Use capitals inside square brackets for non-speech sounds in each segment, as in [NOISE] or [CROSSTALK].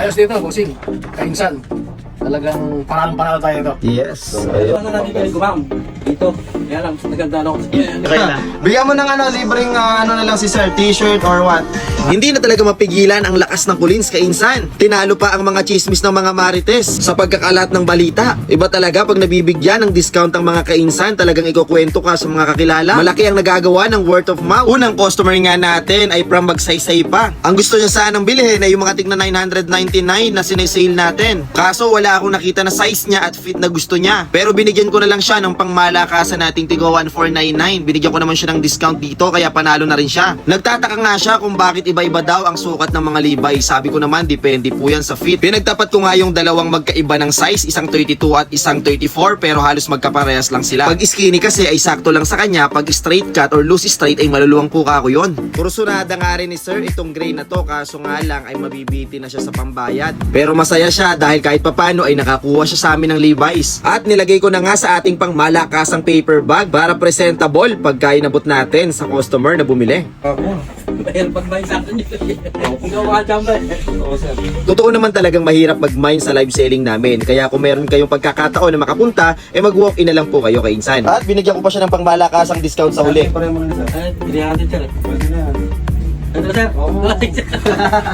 Ayos dito, bossing. Kainsan. Talagang parang-parang tayo ito. Yes. Ayun. Ano natin kayo gumam? Dito. Kaya lang, naganda ako. Okay na. Bigyan mo ng ano, libreng ah, ano na lang si sir, t-shirt or what? Hindi na talaga mapigilan ang lakas ng kulins kay Insan. Tinalo pa ang mga chismis ng mga marites sa pagkakalat ng balita. Iba talaga pag nabibigyan ng discount ang mga kainsan, talagang ikukwento ka sa mga kakilala. Malaki ang nagagawa ng word of mouth. Unang customer nga natin ay from Magsaysay pa. Ang gusto niya sanang bilhin ay yung mga tigna 999 na sinesale natin. Kaso wala akong nakita na size niya at fit na gusto niya. Pero binigyan ko na lang siya ng pangmalakasan nating tigo 1499. Binigyan ko naman siya ng discount dito kaya panalo na rin siya. Nagtataka nga siya kung bakit iba-iba daw ang sukat ng mga Levi's. Sabi ko naman depende po yan sa fit. Pinagtapat ko nga yung dalawang magkaiba ng size, isang 32 at isang 34 pero halos magkaparehas lang sila. Pag skinny kasi ay sakto lang sa kanya, pag straight cut or loose straight ay maluluwang puka ko yon. Kursunada nga rin ni sir itong gray na to kaso nga lang ay mabibiti na siya sa pambayad. Pero masaya siya dahil kahit papano ay nakakuha siya sa amin ng Levi's. At nilagay ko na nga sa ating pangmalakasang paper bag para presentable pagka inabot natin sa customer na bumili. Sir. Totoo naman talagang mahirap mag-mine sa live selling namin. Kaya kung meron kayong pagkakataon na makapunta, eh mag-walk-in na lang po kayo kay Insan. At binigyan ko pa siya ng pangmalakasang discount sa huli. Natin sir. Pwede na yan. Ano sir?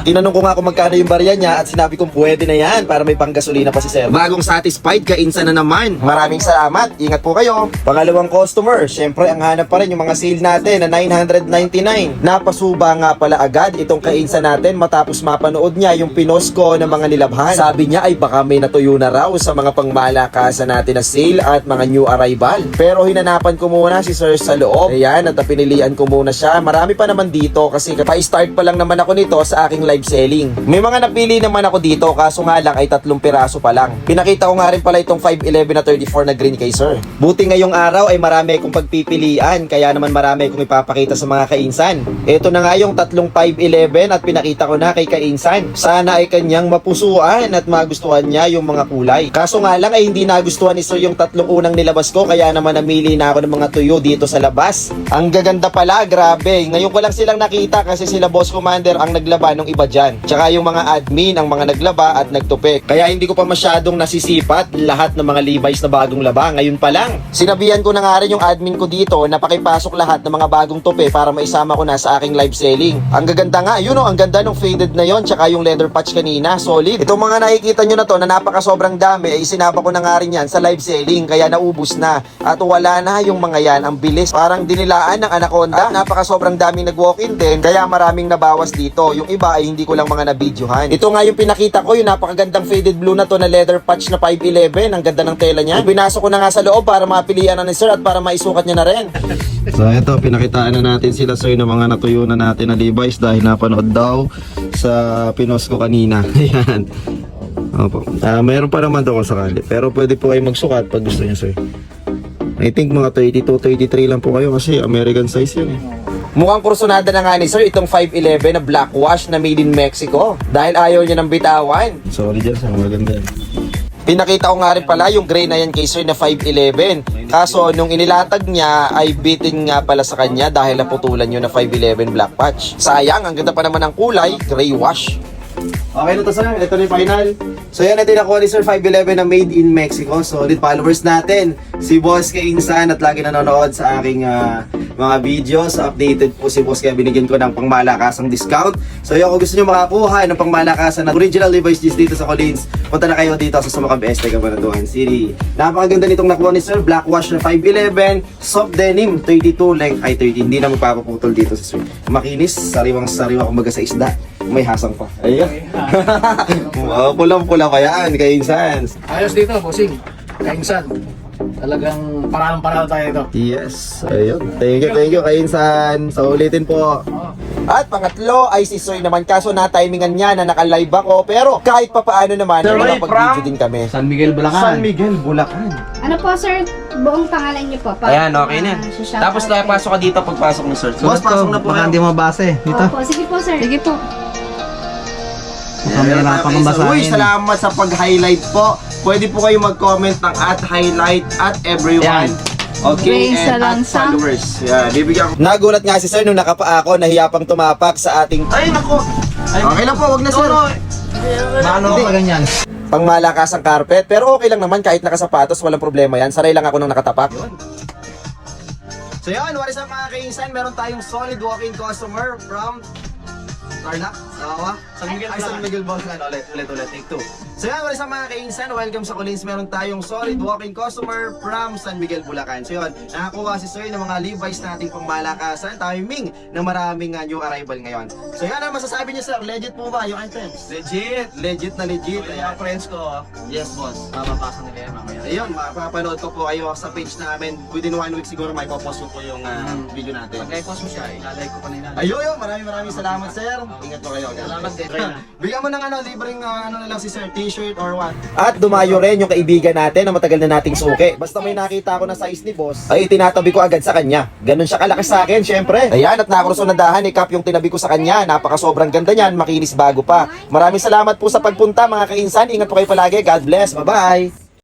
Tinanong ko nga kung magkano yung barya niya at sinabi kong pwede na yan para may panggasolina pa si Sir. Bagong satisfied ka, Insan na naman. Maraming salamat. Ingat po kayo. Pangalawang customer, syempre ang hanap pa rin yung mga sale natin na 999. Napasuba nga pala agad itong kainsan natin matapos mapanood niya yung pinos ko ng mga nilabhan. Sabi niya ay baka may natuyo na raw sa mga pangmalakasan natin na sale at mga new arrival. Pero hinanapan ko muna si Sir sa loob. Ayan, at pinilian ko muna siya. Marami pa naman dito kasi pa-start pa lang naman ako nito sa aking live selling. May mga napili naman ako dito kaso nga lang ay tatlong piraso pa lang. Pinakita ko nga rin pala itong 511 na 34 na green kay sir. Buti ngayong araw ay marami akong pagpipilian kaya naman marami akong ipapakita sa mga kainsan. Ito na nga yung tatlong 511 at pinakita ko na kay kainsan. Sana ay kanyang mapusuan at magustuhan niya yung mga kulay. Kaso nga lang ay hindi nagustuhan ni sir yung tatlong unang nilabas ko kaya naman namili na ako ng mga tuyo dito sa labas. Ang gaganda pala, grabe. Ngayon ko lang silang nakita kasi sila boss commander ang naglaba ng iba dyan. Tsaka yung mga admin ang mga naglaba at nagtupik. Kaya hindi ko pa masyadong nasisipat lahat ng mga Levi's na bagong laba. Ngayon pa lang. Sinabihan ko na nga rin yung admin ko dito na pakipasok lahat ng mga bagong tupi para maisama ko na sa aking live selling. Ang gaganda nga, yun o, ang ganda ng faded na yon tsaka yung leather patch kanina, solid. Itong mga nakikita nyo na to na napaka sobrang dami, ay sinama ko na nga rin yan sa live selling kaya naubos na. At wala na yung mga yan, ang bilis. Parang dinilaan ng anaconda. At napaka sobrang daming nag-walk-in din, kaya maraming nabawas dito. Yung iba ay hindi ko lang mga nabidyohan. Ito nga yung pinakita ko, yung napakagandang faded blue na to na leather patch na 511. Ang ganda ng tela niya. Pinasok ko na nga sa loob para mapilian na ni sir at para maisukat niya na rin. So ito, pinakitaan na natin sila sir ng mga natuyo na natin na Levi's dahil napanood daw sa pinos ko kanina. [LAUGHS] Ayan. Opo. Ah, mayroon pa naman daw sakali. Pero pwede po kayo magsukat pag gusto niyo sir. I think mga 32, 33 lang po kayo kasi American size yan eh. Mukhang kursunada na nga ni sir itong 511 na black wash na made in Mexico dahil ayaw niya ng bitawan. Sorry dyan sa maganda. Pinakita ko nga rin pala yung gray na yan kay sir na 511. Kaso nung inilatag niya ay bitin nga pala sa kanya dahil naputulan yun na 511 black patch. Sayang, ang ganda pa naman ng kulay, gray wash. Okay na to sir, ito na yung final. So yan natin nakuha ni Sir 511 na made in Mexico. Solid followers natin. Si Boss kay Insan at lagi nanonood sa aking ah, mga videos. Updated po si Boss kaya binigyan ko ng pangmalakasang discount. So yun, kung gusto nyo makakuha ng pangmalakasan na original Levi's jeans dito sa Collins, punta na kayo dito sa Sumakab Este, Cabanatuan City. Napakaganda nitong nakuha ni Sir. Black wash na 511, soft denim, 32 length ay 30. Hindi na magpapaputol dito sa Sir. Makinis, sariwang sariwa kumbaga sa isda. May hasang pa. Ayun. wow, pulang-pula pa yan kay Insan. Ayos dito, bossing. Kainsan. Talagang parang-parang tayo ito. Yes, ayun. Thank you, thank you kay Insan. So ulitin po. At pangatlo ay si Soy naman kaso na timingan niya na naka-live ako pero kahit pa paano naman Sir Ray, nakapag-video din kami. San Miguel, San Bulacan. Miguel, Bulacan. Ano po, sir? Buong pangalan niyo po. Pa, Ayan, okay na. Ah, Tapos kayo. pasok ka dito pagpasok ni Sir. Boss, pasok na po Baka hindi mo base dito. Opo, sige po, sir. Sige po. Baka mahirapan kang Uy, basahin. salamat sa pag-highlight po. Pwede po kayo mag-comment ng at highlight at everyone. Yan. Okay, Grace and at Alansang. followers. Yeah, bibigyan ko. Nagulat nga si sir nung nakapa ako, nahiya pang tumapak sa ating... Ay, nako! Okay lang po, wag na sir. Maano ka ganyan? Pang malakas ang carpet, pero okay lang naman kahit nakasapatos, walang problema yan. Saray lang ako nung nakatapak. So yun, what is up mga kainsan? Meron tayong solid walk-in customer from Tarlac, Sawa, San Miguel, Ay, San Miguel Bulacan. Ulit, ulit, ulit, take two. So yan, up mga kainsan? Welcome sa Collins. Meron tayong solid walk-in customer from San Miguel, Bulacan. So yun, nakakuha si Sir ng mga Levi's nating pangmalakasan, timing na maraming uh, new arrival ngayon. So yan, ano masasabi niyo sir? Legit po ba yung items? Legit. Legit na legit. Kaya friends ko, yes boss, mapapasa nila yan mamaya. Ayun, mapapanood ko po kayo sa page namin. Within one week siguro may popost ko po yung ah, video natin. Pag i-post mo siya, ilalike ko pa nila. Ayun, yun. Maraming maraming salamat, sir. Ingat po kayo. Salamat din. Bigyan mo ng ano, libreng ah, ano na lang si sir, t-shirt or what. At dumayo rin yung kaibigan natin na matagal na nating suki. Basta may nakita ako na size ni boss, ay itinatabi ko agad sa kanya. Ganun siya kalaki sa akin, syempre. Ayan, at nakarusunadahan ni Cap yung tinabi ko sa kanya. Napaka sobrang ganda niyan, makinis bago pa. Maraming salamat po sa pagpunta mga kainsan. Ingat po kayo palagi. God bless. Bye-bye.